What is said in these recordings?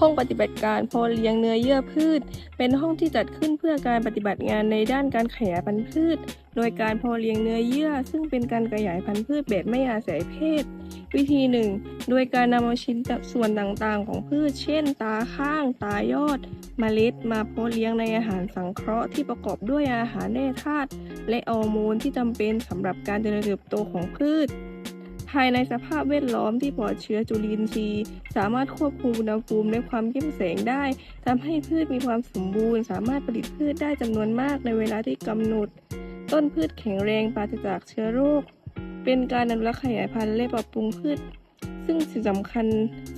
ห้องปฏิบัติการพอเลี้ยงเนื้อเยื่อพืช เป็นห้องที่จัดขึ้นเพื่อการปฏิบัติงานในด้านการขยายพันธุ์พืช โดยการพอเลี้ยงเนื้อเยื่อ ซึ่งเป็นการขยายพันธุ์พืชแบบไม่อาศัยเพศ วิธีหนึ่งโดยการนำเอาชิ้นส่วนต่างๆ ของพืช เช่น ตาข้าง ตายอด เมล็ดมาเพาะเลี้ยงในอาหารสังเคราะห์ที่ประกอบด้วยอาหารแร่ธาตุและฮอร์โมนที่จำเป็นสำหรับการเจริญเติบโตของพืช ภายในสภาพแวดล้อมที่ปลอดเชื้อจุลินทรีย์ สามารถควบคุมอุณหภูมิและความเข้มแสงได้ทำให้พืชมีความสมบูรณ์ สามารถผลิตพืชได้จำนวนมากในเวลาที่กำหนด ต้นพืชแข็งแรงปราศจากเชื้อโรค เป็นการอนุรักษ์ขยายพันธุ์และปรับปรุงพืช ซึ่งสิ่งสำคัญ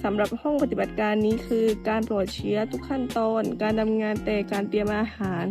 สำหรับห้องปฏิบัติการนี้คือ การปลอดเชื้อทุกขั้นตอน การทำงานแต่การเตรียมอาหาร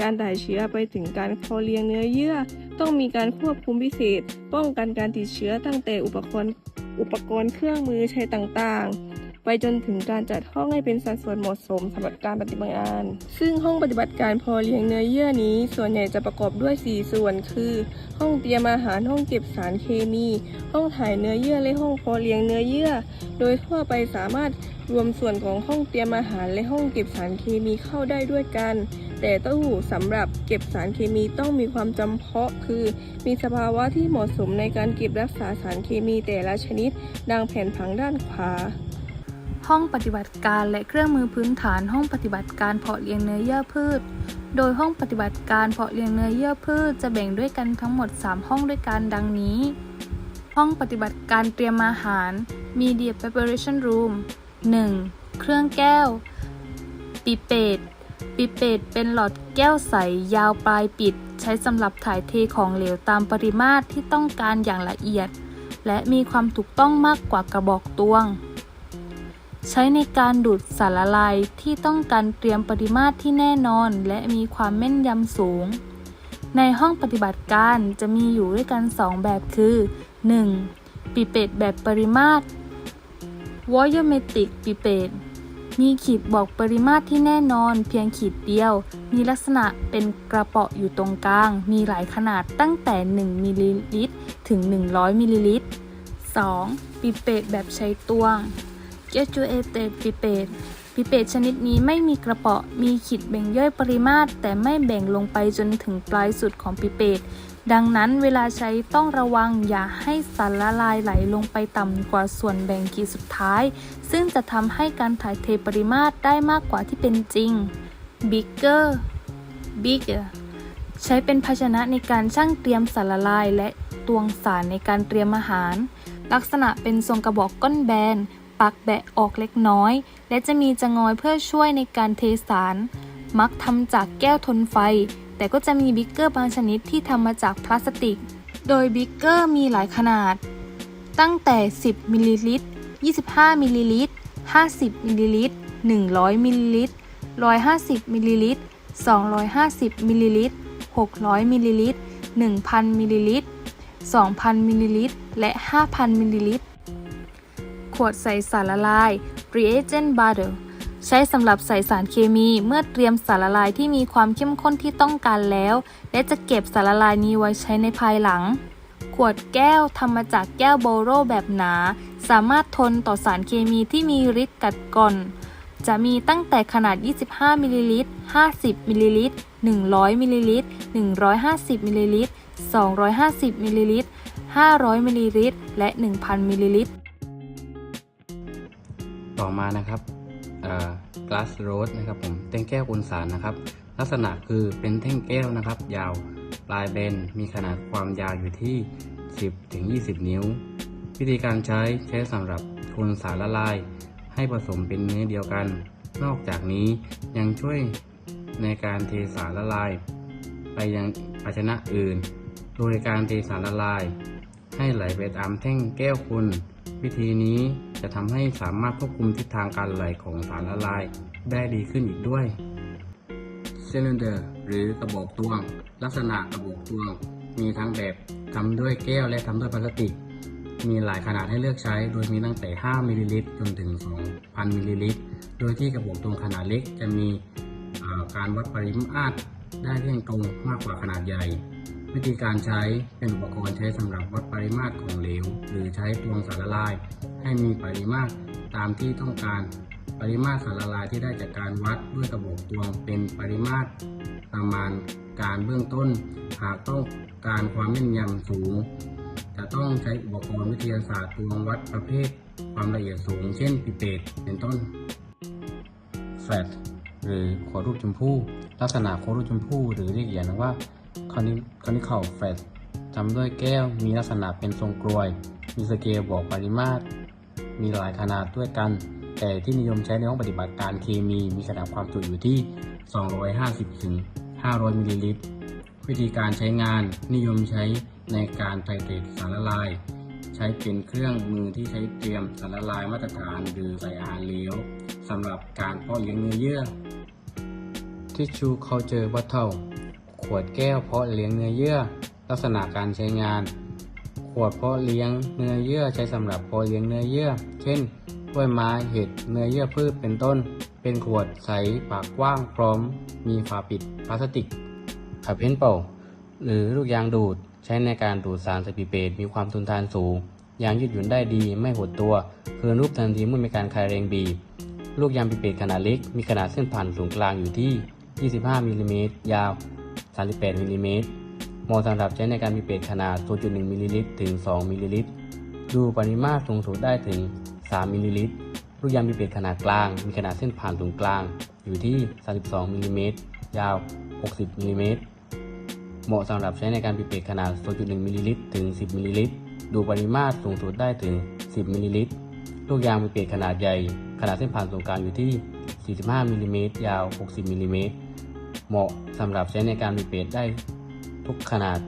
การถ่ายเชื้อไปถึงการพาะเลี้ยงเนื้อเยื่อ ต้องมีการควบคุมพิเศษ ป้องกันการติดเชื้อตั้งแต่อุปกรณ์อุปกรณ์เครื่องมือใช้ต่างๆ ไปจนถึงการจัดห้องให้เป็นสัดส่วนเหมาะสมสำหรับการปฏิบัติงาน ซึ่งห้องปฏิบัติการพอเลี้ยงเนื้อเยื่อนี้ ส่วนใหญ่จะประกอบด้วย 4 ส่วน คือ ห้องเตรียมอาหารห้องเก็บสารเคมี ห้องถ่ายเนื้อเยื่อและห้องพอเลี้ยงเนื้อเยื่อ โดยทั่วไปสามารถรวมส่วนของห้องเตรียมอาหารและห้องเก็บสารเคมีเข้าได้ด้วยกัน แต่ตู้สำหรับเก็บสารเคมีต้องมีความจำเพาะ คือ มีสภาวะที่เหมาะสมในการเก็บรักษาสารเคมีแต่ละชนิด ดังแผนผังด้านขวาห้องปฏิบัติการและเครื่องมือพื้นฐานห้องปฏิบัติการเพาะเลี้ยงเนื้อเยื่อพืช โดยห้องปฏิบัติการเพาะเลี้ยงเนื้อเยื่อพืชจะแบ่งด้วยกันทั้งหมด 3 ห้องด้วยกันดังนี้ ห้องปฏิบัติการเตรียมอาหาร Media Preparation Room 1. เครื่องแก้ว ปิเปต ปิเปตเป็นหลอดแก้วใสยาวปลายปิด ใช้สำหรับถ่ายเทของเหลวตามปริมาตรที่ต้องการอย่างละเอียด และมีความถูกต้องมากกว่ากระบอกตวง ใช้ในการดูดสารละลายที่ต้องการเตรียมปริมาตรที่แน่นอน และมีความแม่นยำสูง ในห้องปฏิบัติการจะมีอยู่ด้วยกัน 2 แบบคือ 1. ปิเปตแบบปริมาตร Volumetric ปิเปต มีขีดบอกปริมาตรที่แน่นอน เพียงขีดเดียว มีลักษณะเป็นกระเปาะอยู่ตรงกลาง มีหลายขนาดตั้งแต่ 1มิลลิลิตรถึง 100มิลลิลิตร 2. ปิเปตแบบใช้ตวง Graduated ปิเปตปิเปตชนิดนี้ไม่มีกระเปาะมีขีดแบ่งย่อยปริมาตร แต่ไม่แบ่งลงไปจนถึงปลายสุดของปิเปต ดังนั้นเวลาใช้ต้องระวังอย่าให้สารละลายไหลลงไปต่ำกว่าส่วนแบ่งขีดสุดท้าย ซึ่งจะทำให้การถ่ายเทปริมาตรได้มากกว่าที่เป็นจริง Bigger Bigger ใช้เป็นภาชนะในการชั่งเตรียมสารละลายและตวงสารในการเตรียมอาหาร ลักษณะเป็นทรงกระบอกก้นแบน ปักแบะออกเล็กน้อย และจะมีจะงอยเพื่อช่วยในการเทสาร มักทำจากแก้วทนไฟ แต่ก็จะมีบิ๊กเกอร์บางชนิดที่ทำมาจากพลาสติก โดยบิ๊กเกอร์มีหลายขนาด ตั้งแต่ 10มิลลิลิตร25มิลลิลิตร50มิลลิลิตร100มิลลิลิตร150มิลลิลิตร250มิลลิลิตร600มิลลิลิตร1,000มิลลิลิตร2,000มิลลิลิตรและ 5,000มิลลิลิตรขวดใส่สารละลาย reagent bottle ใช้สำหรับใส่สารเคมีเมื่อเตรียมสารละลายที่มีความเข้มข้นที่ต้องการแล้ว และจะเก็บสารละลายนี้ไว้ใช้ในภายหลัง ขวดแก้วทำมาจากแก้วโบโรแบบหนา สามารถทนต่อสารเคมีที่มีฤทธิ์กัดกร่อน จะมีตั้งแต่ขนาด 25มิลลิลิตร50มิลลิลิตร100มิลลิลิตร150มิลลิลิตร250มิลลิลิตร500มิลลิลิตรและ 1,000มิลลิลิตรต่อมานะครับ เอ่อ glass rose นะครับผมแท่งแก้วกุนสารนะครับ ลักษณะคือเป็นแท่งแก้วนะครับ ยาวปลายเบนมีขนาดความยาวอยู่ที่ 10ถึง20 นิ้ว วิธีการใช้ใช้สำหรับคนสารละลาย ให้ผสมเป็นเนื้อเดียวกัน นอกจากนี้ยังช่วยในการเทสารละลาย ไปยังภาชนะอื่น โดยการเทสารละลาย ให้ไหลไปตามแท่งแก้วคุณ วิธีนี้ จะทำให้สามารถควบคุมทิศทางการไหลของสารละลายได้ดีขึ้นอีกด้วยเซิลินเดอร์หรือกระบอกตวง ลักษณะกระบอกตวง มีทั้งแบบทำด้วยแก้วและทำด้วยพลาสติก มีหลายขนาดให้เลือกใช้ โดยมีตั้งแต่ 5มิลลิลิตรจนถึง 2,000มิลลิลิตร โดยที่กระบอกตวงขนาดเล็กจะมีการวัดปริมาตรได้เที่ยงตรงมากกว่าขนาดใหญ่ วิธีการใช้เป็นอุปกรณ์ใช้สำหรับวัดปริมาตรของเหลว หรือใช้ตวงสารละลาย ให้มีปริมาตรตามที่ต้องการ ปริมาตรสารละลายที่ได้จากการวัดด้วยกระบอกตวงเป็นปริมาตรประมาณการเบื้องต้น หากต้องการความแม่นยำสูง จะต้องใช้อุปกรณ์วิทยาศาสตร์ตวงวัดประเภท ความละเอียดสูง เช่นปิเปตเป็นต้นแฟลตหรือขวดรูปชมพู่ลักษณะขวดรูปชมพู่หรือเรียกอย่างว่าคอนิคอนิคอลแฟลตทำด้วยแก้วมีลักษณะเป็นทรงกลวย มีสเกลบอกปริมาตร มีหลายขนาดด้วยกัน แต่ที่นิยมใช้ในห้องปฏิบัติการเคมีมีขนาดความจุอยู่ที่ 250 ถึง 500 มิลลิลิตร วิธีการใช้งานนิยมใช้ในการไทเทรตสารละลาย ใช้เป็นเครื่องมือที่ใช้เตรียมสารละลายมาตรฐานหรือใส่อาหารเหลวสำหรับการเพาะเลี้ยงเนื้อเยื่อทิชชูเคาเจอร์บัตเทิลขวดแก้วเพาะเลี้ยงเนื้อเยื่อ ลักษณะการใช้งาน ขวดเพาะเลี้ยงเนื้อเยื่อใช้สำหรับเพาะเลี้ยงเนื้อเยื่อ เช่นกล้วยไม้เห็ดเนื้อเยื่อพืชเป็นต้น เป็นขวดใสปากกว้างพร้อม มีฝาปิดพลาสติกขับเพนเป่า หรือลูกยางดูดใช้ในการดูดสารสปิเปตมีความทนทานสูง ยางยืดหยุ่นได้ดีไม่หดตัว คืนรูปทันทีเมื่อมีการคลายแรงบีบลูกยางปิเปตขนาดเล็ก มีขนาดเส้นผ่านศูนย์กลางอยู่ที่ 25มิลลิเมตรยาว 38มิลลิเมตร เหมาะสำหรับใช้ในการปิเปตขนาด 0.1 มิลลิลิตรถึง 2 มิลลิลิตร ดูปริมาตรสูงสุดได้ถึง 3 มิลลิลิตร ลูกยางปิเปตขนาดกลาง มีขนาดเส้นผ่านศูนย์กลาง อยู่ที่ 32 มิลลิเมตร ยาว 60 มิลลิเมตร เหมาะสำหรับใช้ในการปิเปตขนาด 0.1 มิลลิลิตรถึง 10 มิลลิลิตร ดูปริมาตรสูงสุดได้ถึง 10 มิลลิลิตร ลูกยางปิเปตขนาดใหญ่ ขนาดเส้นผ่านศูนย์กลางอยู่ที่ 45 มิลลิเมตร ยาว 60 มิลลิเมตร เหมาะสำหรับใช้ในการปิเปตได้ ทุกขนาด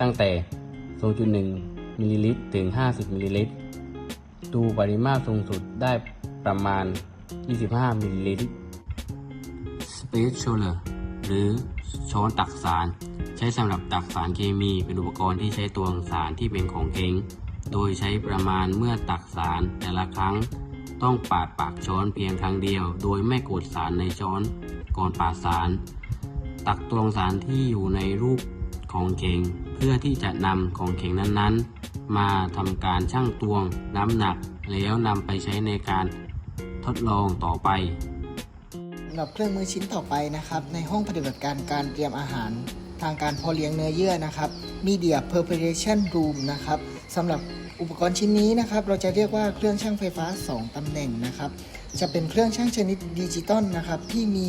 ตั้งแต่ 0.1 มิลลิลิตร ถึง 50 มิลลิลิตร ดูปริมาตรสูงสุดได้ประมาณ 25 มิลลิลิตร Space Shower หรือช้อนตักสาร ใช้สำหรับตักสารเคมี เป็นอุปกรณ์ที่ใช้ตวงสารที่เป็นของแข็งโดยใช้ประมาณเมื่อตักสารแต่ละครั้ง ต้องปาดปากช้อนเพียงครั้งเดียว โดยไม่กดสารในช้อนก่อนปาดสาร ตักตวงสารที่อยู่ในรูปของแข็งเพื่อที่จะนำของแข็งนั้นๆ มาทำการชั่งตวงน้ำหนัก แล้วนำไปใช้ในการทดลองต่อไปสำหรับเครื่องมือชิ้นต่อไปนะครับ ในห้องปฏิบัติการการเตรียมอาหารทางการเพอเลี้ยงเนื้อเยื่อนะครับ Media Preparation Room นะครับสำหรับอุปกรณ์ชิ้นนี้นะครับ เราจะเรียกว่าเครื่องช่างไฟฟ้า 2 ตำแหน่งนะครับ จะเป็นเครื่องช่างชนิดดิจิตอลนะครับ ที่มี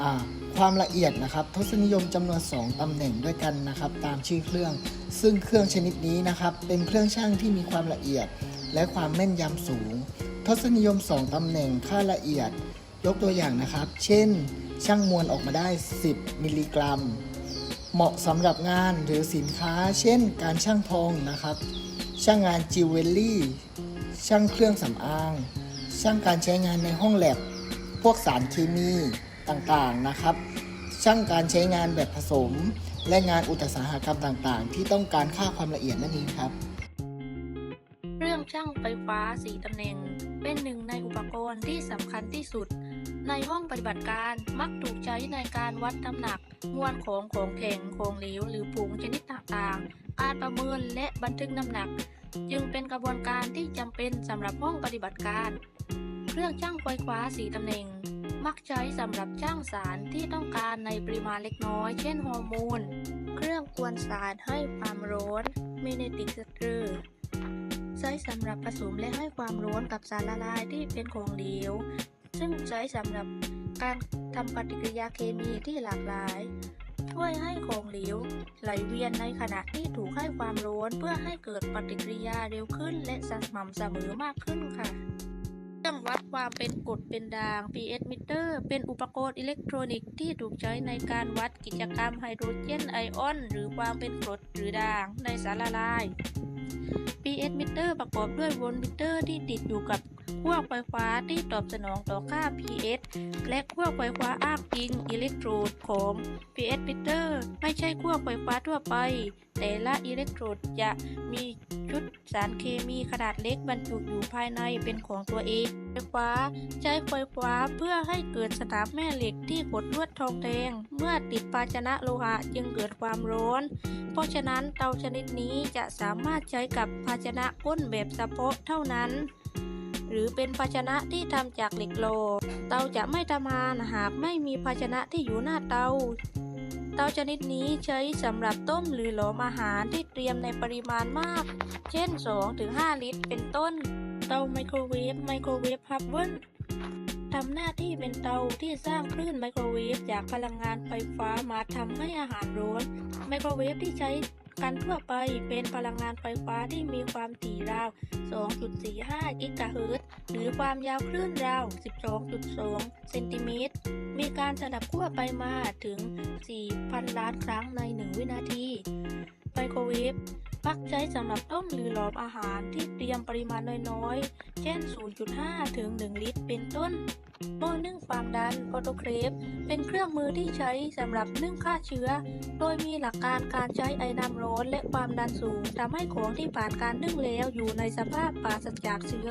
อ่า ความละเอียดนะครับ ทศนิยมจำนวน 2 ตำแหน่งด้วยกันนะครับ ตามชื่อเครื่อง ซึ่งเครื่องชนิดนี้นะครับ เป็นเครื่องช่างที่มีความละเอียด และความแม่นยำสูง ทศนิยม 2 ตำแหน่งค่าละเอียด ยกตัวอย่างนะครับ เช่น ช่างมวลออกมาได้ 10 มิลลิกรัม เหมาะสำหรับงานหรือสินค้า เช่น การช่างทองนะครับ ช่างงานจิวเวลรี่ ช่างเครื่องสำอาง ช่างการใช้งานในห้องแลบ พวกสารเคมี ต่างๆนะครับ ช่างการใช้งานแบบผสม และงานอุตสาหกรรมต่างๆ ที่ต้องการค่าความละเอียดนั่นเองครับ เรื่องช่างไฟฟ้า4ตำแหน่ง เป็นหนึ่งในอุปกรณ์ที่สำคัญที่สุด ในห้องปฏิบัติการมักถูกใช้ในการวัดน้ำหนัก มวลของของแข็งของเหลวหรือผงชนิดต่างๆการประเมินและบันทึกน้ำหนัก จึงเป็นกระบวนการที่จำเป็นสำหรับห้องปฏิบัติการ เครื่องช่างไฟฟ้า4ตำแหน่ง มักใช้สำหรับช่างสารที่ต้องการในปริมาณเล็กน้อย เช่นฮอร์โมน เครื่องกวนสารให้ความร้อนเมเนติกสเตอร์ใช้สำหรับผสมและให้ความร้อนกับสารละลายที่เป็นของเหลว ซึ่งใช้สำหรับการทำปฏิกิริยาเคมีที่หลากหลาย ช่วยให้ของเหลวไหลเวียนในขณะที่ถูกให้ความร้อนเพื่อให้เกิดปฏิกิริยาเร็วขึ้นและสม่ำเสมอมากขึ้นค่ะ รื่องวัดความเป็นกรดเป็นด่าง pH meter เป็นอุปกรณ์อิเล็กทรอนิกส์ที่ถูกใช้ในการวัดกิจกรรมไฮโดรเจนไอออน หรือความเป็นกรดหรือด่างในสารละลาย pH meter ประกอบด้วยโวลต์มิเตอร์ที่ติดอยู่กับ ขั้วไฟฟ้าที่ตอบสนองต่อค่า pH และขั้วไฟฟ้าอ้างอิงอิเล็กโทรดของ pH meter ไม่ใช่ขั้วไฟฟ้าทั่วไป แต่ละอิเล็กโทรดจะมีชุดสารเคมีขนาดเล็กบรรจุอยู่ภายในเป็นของตัวเอง ไฟฟ้า ใช้ไฟฟ้าเพื่อให้เกิดสนามแม่เหล็กที่กดลวดทองแดง เมื่อติดภาชนะโลหะจึงเกิดความร้อน เพราะฉะนั้นเตาชนิดนี้จะสามารถใช้กับภาชนะก้นแบบเฉพาะเท่านั้น หรือเป็นภาชนะที่ทำจากเหล็กโล เตาจะไม่ทำงานหากไม่มีภาชนะที่อยู่หน้าเตา เตาชนิดนี้ใช้สำหรับต้มหรือหลอมอาหารที่เตรียมในปริมาณมาก เช่น 2-5 ลิตร เป็นต้น เตาไมโครเวฟไมโครเวฟฮับเบิลทำหน้าที่เป็นเตาที่สร้างคลื่นไมโครเวฟจากพลังงานไฟฟ้ามาทำให้อาหารร้อน ไมโครเวฟที่ใช้ กันทั่วไปเป็นพลังงานไฟฟ้าที่มีความถี่ราว 2.45 กิกะเฮิรตซ์หรือความยาวคลื่นราว 12.2 เซนติเมตร มีการสลับขั้วไปมาถึง 4,000 ล้านครั้งใน 1 วินาที ไมโครเวฟมักใช้สำหรับต้มหรือหลอมอาหารที่เตรียมปริมาณน้อยๆ เช่น 0.5 ถึง 1 ลิตร เป็นต้น หม้อนึ่งความดันออโตเครฟเป็นเครื่องมือที่ใช้สำหรับนึ่งฆ่าเชื้อ โดยมีหลักการการใช้ไอน้ำร้อนและความดันสูงทำให้ของที่ผ่านการนึ่งแล้วอยู่ในสภาพปราศจากเชื้อ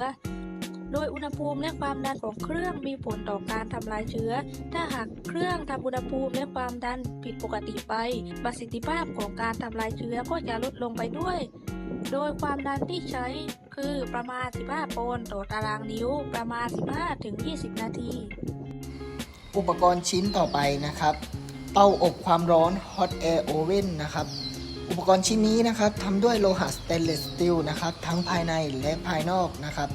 โดยอุณหภูมิและความดันของเครื่องมีผลต่อการทำลายเชื้อ ถ้าหากเครื่องทำอุณหภูมิและความดันผิดปกติไป ประสิทธิภาพของการทำลายเชื้อก็จะลดลงไปด้วย โดยความดันที่ใช้คือประมาณ 15 ปอนด์ต่อตารางนิ้วประมาณ 15-20 นาที อุปกรณ์ชิ้นต่อไปนะครับ เตาอบความร้อน hot air oven นะครับอุปกรณ์ชิ้นนี้นะครับทำด้วยโลหะสเตนเลสสตีลนะครับทั้งภายในและภายนอกนะครับ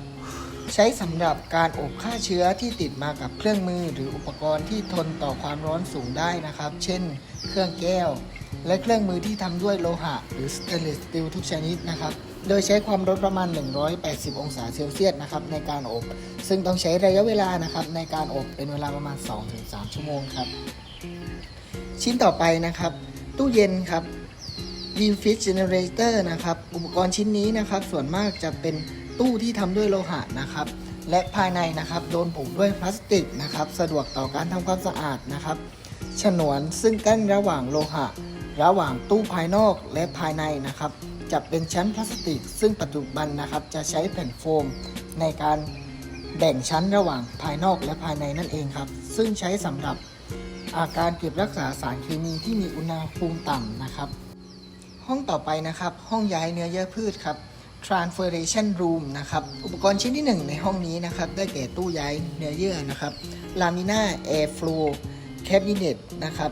ใช้สำหรับการอบฆ่าเชื้อที่ติดมากับเครื่องมือหรืออุปกรณ์ที่ทนต่อความร้อนสูงได้นะครับ เช่น เครื่องแก้ว และเครื่องมือที่ทำด้วยโลหะ หรือสเตนเลสสตีลทุกชนิดนะครับ โดยใช้ความร้อนประมาณ 180 องศาเซลเซียสนะครับในการอบ ซึ่งต้องใช้ระยะเวลานะครับในการอบเป็นเวลาประมาณ 2-3 ชั่วโมงครับ ชิ้นต่อไปนะครับ ตู้เย็นครับ d e f i s Generator นะครับ อุปกรณ์ชิ้นนี้นะครับ ส่วนมากจะเป็น ตู้ที่ทำด้วยโลหะนะครับ และภายในนะครับโดนผูกด้วยพลาสติกนะครับ สะดวกต่อการทำความสะอาดนะครับ ฉนวนซึ่งกั้นระหว่างโลหะ ระหว่างตู้ภายนอกและภายในนะครับ จะเป็นชั้นพลาสติก ซึ่งปัจจุบันนะครับจะใช้แผ่นโฟมในการแบ่งชั้นระหว่างภายนอกและภายในนั่นเองครับ ซึ่งใช้สำหรับอาการเก็บรักษาสารเคมีที่มีอุณหภูมิต่ำนะครับ ห้องต่อไปนะครับ ห้องย้ายเนื้อเยื่อพืชครับ transferation room นะครับ อุปกรณ์ชิ้นที่ 1 ในห้องนี้นะครับ ได้แก่ตู้ย้ายเนื้อเยื่อนะครับ Lamina Air Flow Cabinet นะครับ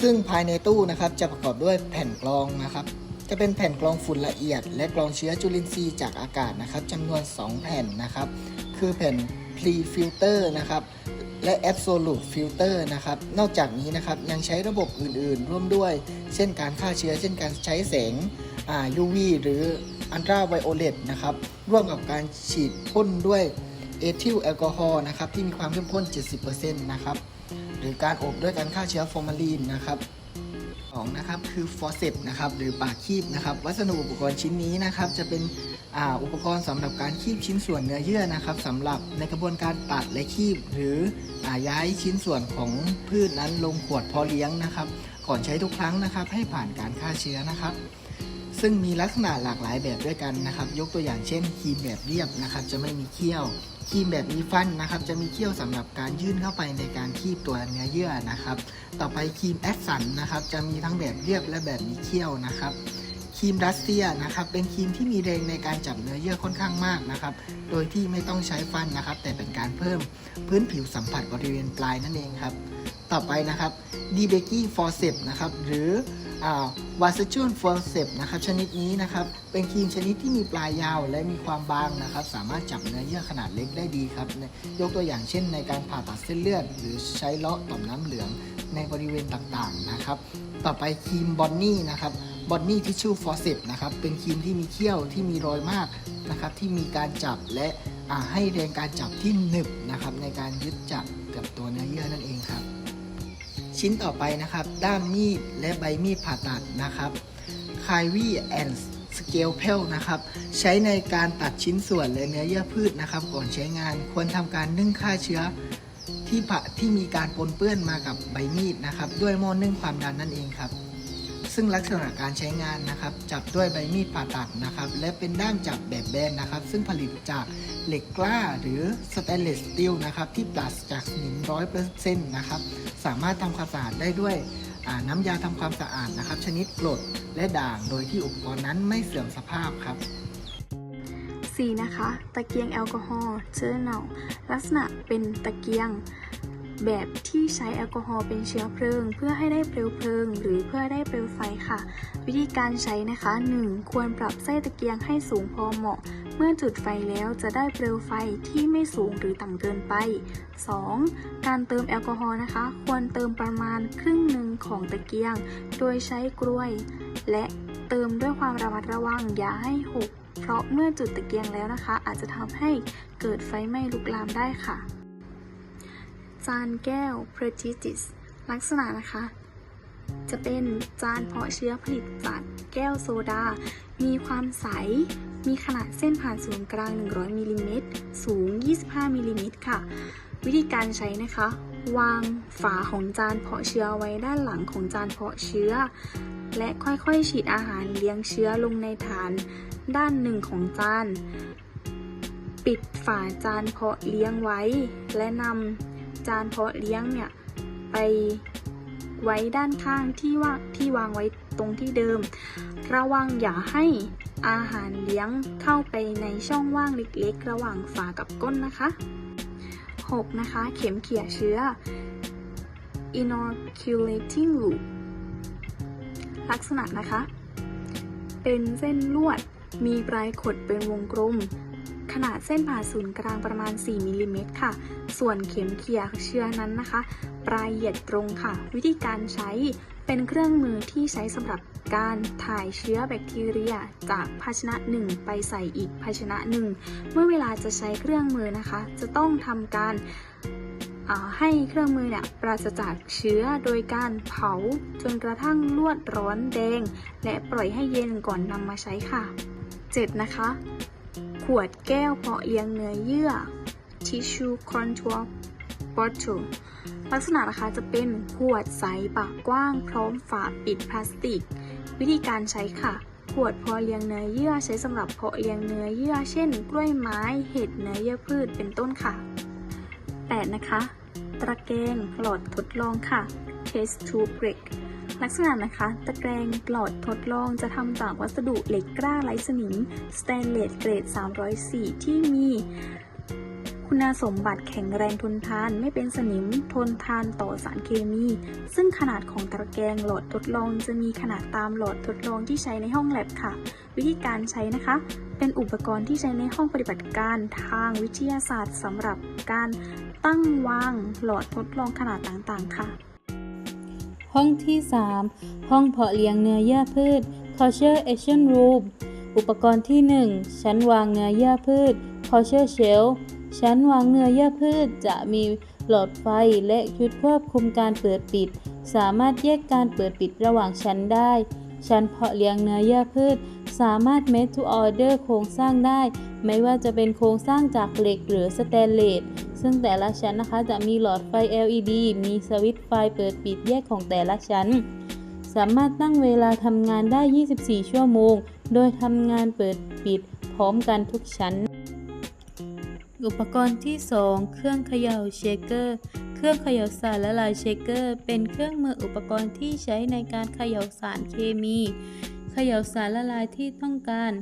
ซึ่งภายในตู้นะครับจะประกอบด้วยแผ่นกรองนะครับ จะเป็นแผ่นกรองฝุ่นละเอียด และกรองเชื้อจุลินทรีย์จากอากาศนะครับจำนวน 2 แผ่นนะครับ คือแผ่น pre filter นะครับ และ absolute filter นะครับ นอกจากนี้นะครับยังใช้ระบบอื่นๆ ร่วมด้วย เช่นการฆ่าเชื้อ เช่นการใช้แสงอ่า UV หรืออันตราไวโอเลตนะครับ ร่วมกับการฉีดพ่นด้วยเอทิลแอลกอฮอล์นะครับ ที่มีความเข้มข้น 70%นะครับ หรือการอบด้วยการฆ่าเชื้อฟอร์มาลีนนะครับ องนะครับคือฟอสเซปนะครับหรือปากคีบนะครับวัสดุอุปกรณ์ชิ้นนี้นะครับจะเป็นอุปกรณ์สำหรับการคีบชิ้นส่วนเนื้อเยื่อนะครับสำหรับในกระบวนการตัดและคีบ หรืออย้ายชิ้นส่วนของพืชนั้นลงขวดเพาะเลี้ยงนะครับ ก่อนใช้ทุกครั้งนะครับให้ผ่านการฆ่าเชื้อนะครับ ซึ่งมีลักษณะหลากหลายแบบด้วยกันนะครับ ยกตัวอย่างเช่นครีมแบบเรียบนะครับ จะไม่มีเขี้ยวครีมแบบมีฟันนะครับ จะมีเขี้ยวสำหรับการยื่นเข้าไปในการคีบตัวเนื้อเยื่อนะครับ ต่อไปครีมแอดสันนะครับ จะมีทั้งแบบเรียบและแบบมีเขี้ยวนะครับครีมรัสเซียนะครับเป็นครีมที่มีแรงในการจับเนื้อเยื่อค่อนข้างมากนะครับ โดยที่ไม่ต้องใช้ฟันนะครับ แต่เป็นการเพิ่มพื้นผิวสัมผัสบริเวณปลายนั่นเองครับ ต่อไปนะครับดีเบกี้ฟอร์เซปนะครับหรือ วาสจูนฟอร์เซปนะครับชนิดนี้นะครับเป็นครีมชนิดที่มีปลายยาวและมีความบางนะครับ สามารถจับเนื้อเยื่อขนาดเล็กได้ดีครับ ยกตัวอย่างเช่นในการผ่าตัดเส้นเลือด หรือใช้เลาะต่อมน้ำเหลืองในบริเวณต่างๆนะครับ ต่อไปครีมบอนนี่นะครับบอนนี่ทิชชู่ฟอร์เซปนะครับเป็นครีมที่มีเขี้ยวที่มีรอยมากนะครับที่มีการจับและให้แรงการจับที่หนึบนะครับในการยึดจับกับตัวเนื้อเยื่อนั่นเองครับ ชิ้นต่อไปนะครับ ด้ามมีดและใบมีดผ่าตัดนะครับ c i v y and Scalpel นะครับ ใช้ในการตัดชิ้นส่วนและเนื้อเยื่อพืชนะครับ ก่อนใช้งานควรทำการนึ่งฆ่าเชื้อที่ผะที่มีการปนเปื้อนมากับใบมีดนะครับ ด้วยหม้อนึ่งความดันนั่นเองครับ ซึ่งลักษณะการใช้งานนะครับ จับด้วยใบมีดผ่าตัดนะครับ และเป็นด้ามจับแบบแบนนะครับ ซึ่งผลิตจากเหล็กกล้าหรือสแตนเลสสตีลนะครับ ที่ปราศจากสนิมร้อยเปอร์เซ็นต์นะครับ สามารถทำความสะอาดได้ด้วยน้ำยาทำความสะอาดนะครับ ชนิดกรดและด่างโดยที่อุปกรณ์นั้นไม่เสื่อมสภาพครับ 4. นะคะ ตะเกียงแอลกอฮอล์เชอร์เนาลักษณะเป็นตะเกียง แบบที่ใช้แอลกอฮอล์เป็นเชื้อเพลิง เพื่อให้ได้เปลวเพลิง หรือเพื่อได้เปลวไฟค่ะ วิธีการใช้นะคะ 1. ควรปรับไส้ตะเกียงให้สูงพอเหมาะ เมื่อจุดไฟแล้วจะได้เปลวไฟที่ไม่สูงหรือต่ำเกินไป 2. การเติมแอลกอฮอล์นะคะ ควรเติมประมาณครึ่งหนึ่งของตะเกียง โดยใช้กล้วย และเติมด้วยความระมัดระวังอย่าให้หกเพราะเมื่อจุดตะเกียงแล้วนะคะ อาจจะทำให้เกิดไฟไหม้ลุกลามได้ค่ะ จานแก้ว p r e t i t i s ลักษณะนะคะ จะเป็นจานเพาะเชื้อผลิตจากแก้วโซดา มีความใส มีขนาดเส้นผ่านศูนย์กลาง 100มิลลิเมตรสูง 25มิลลิเมตรค่ะ วิธีการใช้นะคะ วางฝาของจานเพาะเชื้อไว้ด้านหลังของจานเพาะเชื้อ และค่อยๆฉีดอาหารเลี้ยงเชื้อลงในฐานด้านหนึ่งของจานปิดฝาจานเพาะเลี้ยงไว้ และนำ จานเพาะเลี้ยงเนี่ยไปไว้ด้านข้างที่ว่าที่วางไว้ตรงที่เดิม ระวังอย่าให้อาหารเลี้ยงเข้าไปในช่องว่างเล็กๆ ระหว่างฝากับก้นนะคะ 6. นะคะ เข็มเขี่ยเชื้อ inoculating loop ลักษณะนะคะ เป็นเส้นลวดมีปลายขดเป็นวงกลม ขนาดเส้นผ่าศูนย์กลางประมาณ 4มิลลิเมตรค่ะ ส่วนเข็มเขี่ยเชื้อนั้นนะคะ ปลายเหยียดตรงค่ะ วิธีการใช้เป็นเครื่องมือที่ใช้สำหรับการถ่ายเชื้อแบคทีเรีย จากภาชนะหนึ่งไปใส่อีกภาชนะหนึ่ง เมื่อเวลาจะใช้เครื่องมือนะคะ จะต้องทำการาให้เครื่องมือเนี่ยปราศจากเชื้อโดยการเผาจนกระทั่งลวดร้อนแดง และปล่อยให้เย็นก่อนนำมาใช้ค่ะ 7. นะคะ ขวดแก้วเพาะเลี้ยงเนื้อเยื่อ tissue contour bottle ลักษณะนะคะจะเป็นขวดใสปากกว้าง พร้อมฝาปิดพลาสติก วิธีการใช้ค่ะขวดเพาะเลี้ยงเนื้อเยื่อใช้สำหรับเพาะเลี้ยงเนื้อเยื่อ เช่น กล้วยไม้เห็ดเนื้อเยื่อพืชเป็นต้นค่ะ 8. นะคะ ตะแกรงหลอดทดลองค่ะ test tube brick ลักษณะนะคะ ตะแกรงหลอดทดลองจะทำจากวัสดุเหล็กกล้าไร้สนิมสแตนเลสเกรด 304 ที่มีคุณสมบัติแข็งแรงทนทานไม่เป็นสนิมทนทานต่อสารเคมี ซึ่งขนาดของตะแกรงหลอดทดลองจะมีขนาดตามหลอดทดลองที่ใช้ในห้องแลบค่ะ วิธีการใช้นะคะ เป็นอุปกรณ์ที่ใช้ในห้องปฏิบัติการทางวิทยาศาสตร์สำหรับการตั้งวางหลอดทดลองขนาดต่างๆ ค่ะ ห้องที่ 3 ห้องเพาะเลี้ยงเนื้อเยื่อพืช Culture Action Room อุปกรณ์ที่ 1 ชั้นวางเนื้อเยื่อพืช Culture Shell ชั้นวางเนื้อเยื่อพืชจะมีหลอดไฟและชุดควบคุมการเปิดปิด สามารถแยกการเปิดปิดระหว่างชั้นได้ ชั้นเพาะเลี้ยงเนื้อเยื่อพืช สามารถ made to order โครงสร้างได้ ไม่ว่าจะเป็นโครงสร้างจากเหล็กหรือสแตนเลส ซึ่งแต่ละชั้นนะคะจะมีหลอดไฟ LED มีสวิตช์ไฟเปิดปิดแยกของแต่ละชั้น สามารถตั้งเวลาทำงานได้ 24 ชั่วโมง โดยทำงานเปิดปิดพร้อมกันทุกชั้น อุปกรณ์ที่ 2 เครื่องเขย่าเชคเกอร์ เครื่องเขย่าสารละลายเชคเกอร์ เป็นเครื่องมืออุปกรณ์ที่ใช้ในการเขย่าสารเคมี เขย่าสารละลายที่ต้องการ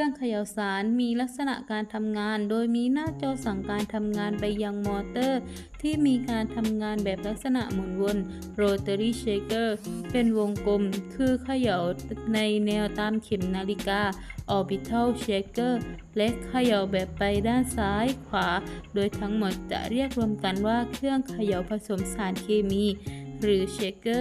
รื่องเขย่าสารมีลักษณะการทำงาน โดยมีหน้าจอสั่งการทำงานไปยังมอเตอร์ ที่มีการทำงานแบบลักษณะหมุนวน rotary shaker เป็นวงกลม คือเขย่าในแนวตามเข็มนาฬิกา orbital shaker และเขย่าแบบไปด้านซ้ายขวา โดยทั้งหมดจะเรียกรวมกันว่าเครื่องเขย่าผสมสารเคมี หรือ shaker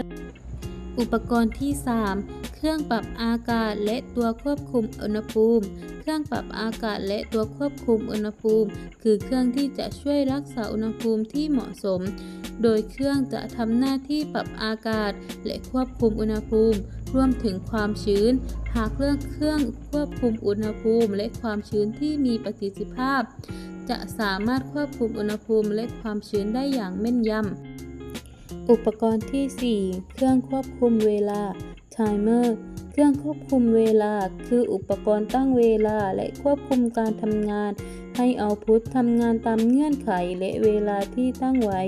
อุปกรณ์ที่ 3 เครื่องปรับอากาศและตัวควบคุมอุณหภูมิ เครื่องปรับอากาศและตัวควบคุมอุณหภูมิ คือเครื่องที่จะช่วยรักษาอุณหภูมิที่เหมาะสม โดยเครื่องจะทำหน้าที่ปรับอากาศและควบคุมอุณหภูมิ รวมถึงความชื้น หากเลือกเครื่องควบคุมอุณหภูมิและความชื้นที่มีประสิทธิภาพ จะสามารถควบคุมอุณหภูมิและความชื้นได้อย่างแม่นยำ อุปกรณ์ที่ 4 เครื่องควบคุมเวลา Timer เครื่องควบคุมเวลา คืออุปกรณ์ตั้งเวลาและควบคุมการทำงาน ให้เอาพุททำงานตามเงื่อนไขและเวลาที่ตั้งไว้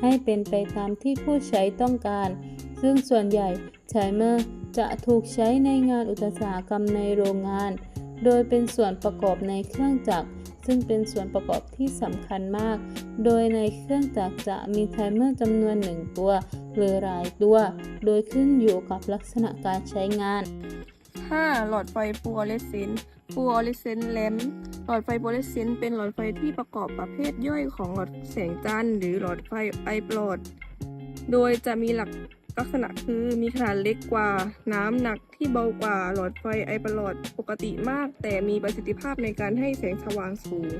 ให้เป็นไปตามที่ผู้ใช้ต้องการ ซึ่งส่วนใหญ่ Timer จะถูกใช้ในงานอุตสาหกรรมในโรงงาน โดยเป็นส่วนประกอบในเครื่องจักร ซึ่งเป็นส่วนประกอบที่สำคัญมาก โดยในเครื่องจักรจะมีไทเมอร์จำนวนหนึ่งตัว หรือหลายตัว โดยขึ้นอยู่กับลักษณะการใช้งาน 5. หลอดไฟฟลูออเรสเซนต์ฟลูออเรสเซนต์แลมป์หลอดไฟฟลูออเรสเซนต์เป็นหลอดไฟที่ประกอบประเภทย่อยของหลอดแสงจันทร์หรือหลอดไฟไอปลอด โดยจะมีหลัก ลักษณะคือมีขนาดเล็กกว่า น้ำหนักที่เบากว่าหลอดไฟไอประหลอดปกติมาก แต่มีประสิทธิภาพในการให้แสงสว่างสูง